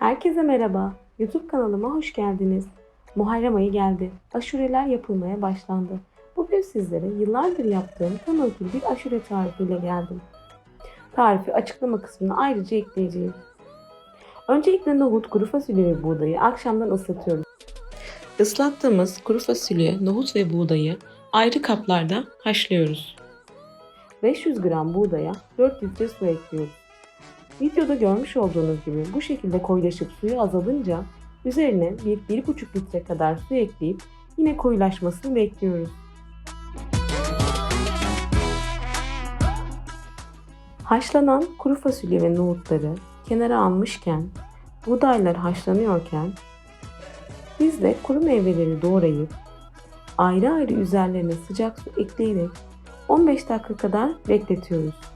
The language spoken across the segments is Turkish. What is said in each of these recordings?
Herkese merhaba. YouTube kanalıma hoş geldiniz. Muharrem ayı geldi. Aşureler yapılmaya başlandı. Bugün sizlere yıllardır yaptığım tam ölçülü bir aşure tarifiyle geldim. Tarifi açıklama kısmına ayrıca ekleyeceğim. Öncelikle nohut, kuru fasulye ve buğdayı akşamdan ıslatıyorum. Islattığımız kuru fasulye, nohut ve buğdayı ayrı kaplarda haşlıyoruz. 500 gram buğdaya 4 litre su ekliyoruz. Videoda görmüş olduğunuz gibi bu şekilde koyulaşıp suyu azalınca üzerine 1-1,5 litre kadar su ekleyip yine koyulaşmasını bekliyoruz. Haşlanan kuru fasulye ve nohutları kenara almışken, buğdaylar haşlanıyorken biz de kuru meyveleri doğrayıp ayrı ayrı üzerlerine sıcak su ekleyerek 15 dakika kadar bekletiyoruz.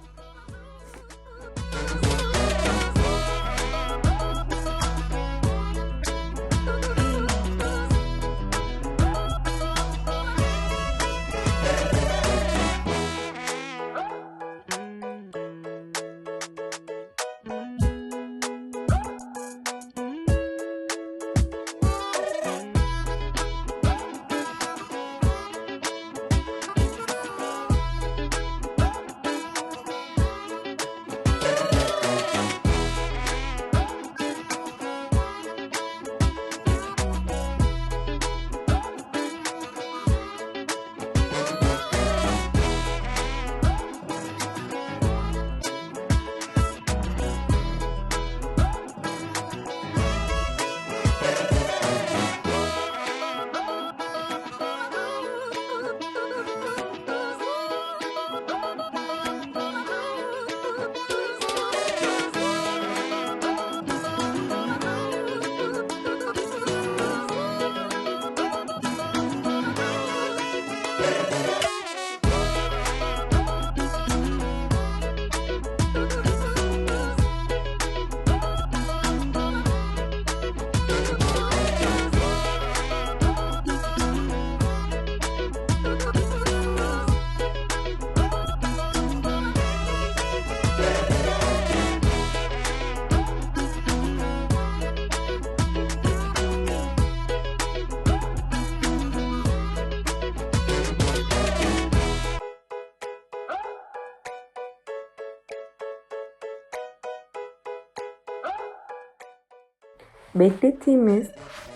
Beklettiğimiz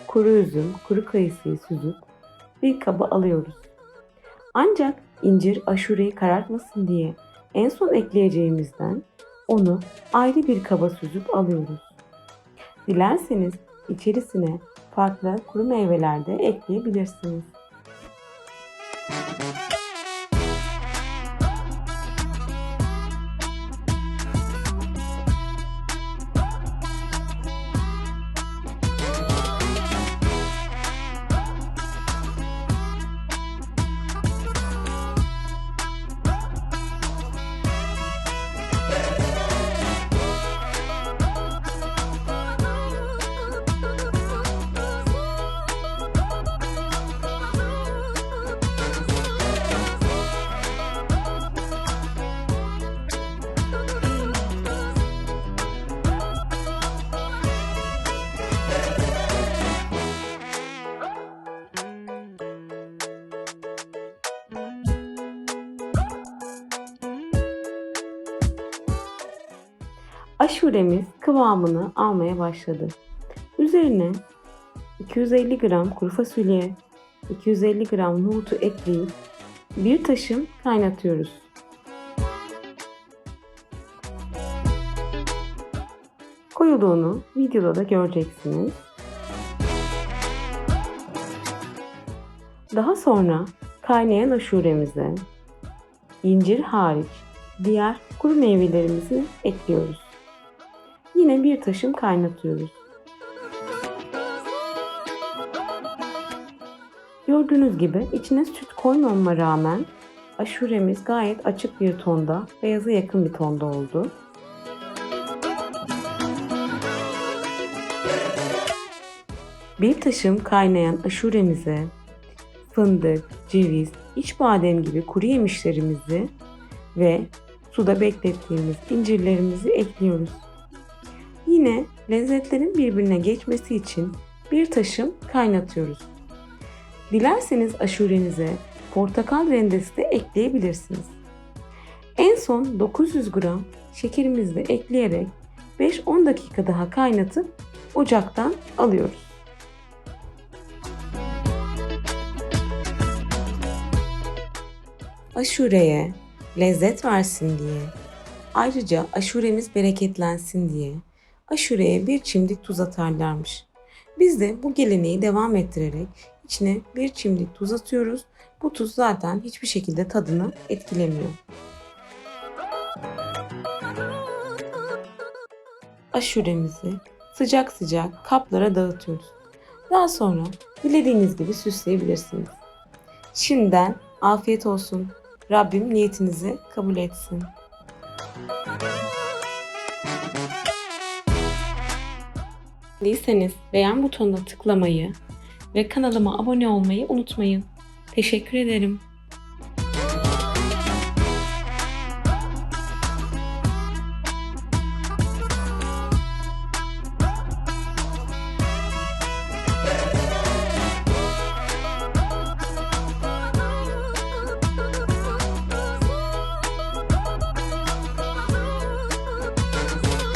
kuru üzüm, kuru kayısıyı süzüp bir kaba alıyoruz. Ancak incir aşureyi karartmasın diye en son ekleyeceğimizden onu ayrı bir kaba süzüp alıyoruz. Dilerseniz içerisine farklı kuru meyveler de ekleyebilirsiniz. Aşuremiz kıvamını almaya başladı. Üzerine 250 gram kuru fasulye, 250 gram nohutu ekleyip bir taşım kaynatıyoruz. Koyuluğunu videoda da göreceksiniz. Daha sonra kaynayan aşuremize incir hariç diğer kuru meyvelerimizi ekliyoruz. Yine bir taşım kaynatıyoruz. Gördüğünüz gibi içine süt koymama rağmen aşuremiz gayet açık bir tonda, beyaza yakın bir tonda oldu. Bir taşım kaynayan aşuremize fındık, ceviz, iç badem gibi kuru yemişlerimizi ve suda beklettiğimiz incirlerimizi ekliyoruz. Yine lezzetlerin birbirine geçmesi için bir taşım kaynatıyoruz. Dilerseniz aşurenize portakal rendesi de ekleyebilirsiniz. En son 900 gram şekerimizi de ekleyerek 5-10 dakika daha kaynatıp ocaktan alıyoruz. Aşureye lezzet versin diye, ayrıca aşuremiz bereketlensin diye aşureye bir çimdik tuz atarlarmış. Biz de bu geleneği devam ettirerek içine bir çimdik tuz atıyoruz. Bu tuz zaten hiçbir şekilde tadını etkilemiyor. Aşuremizi sıcak sıcak kaplara dağıtıyoruz. Daha sonra dilediğiniz gibi süsleyebilirsiniz. Şimdiden afiyet olsun. Rabbim niyetinizi kabul etsin. Değilseniz beğen butonuna tıklamayı ve kanalıma abone olmayı unutmayın. Teşekkür ederim.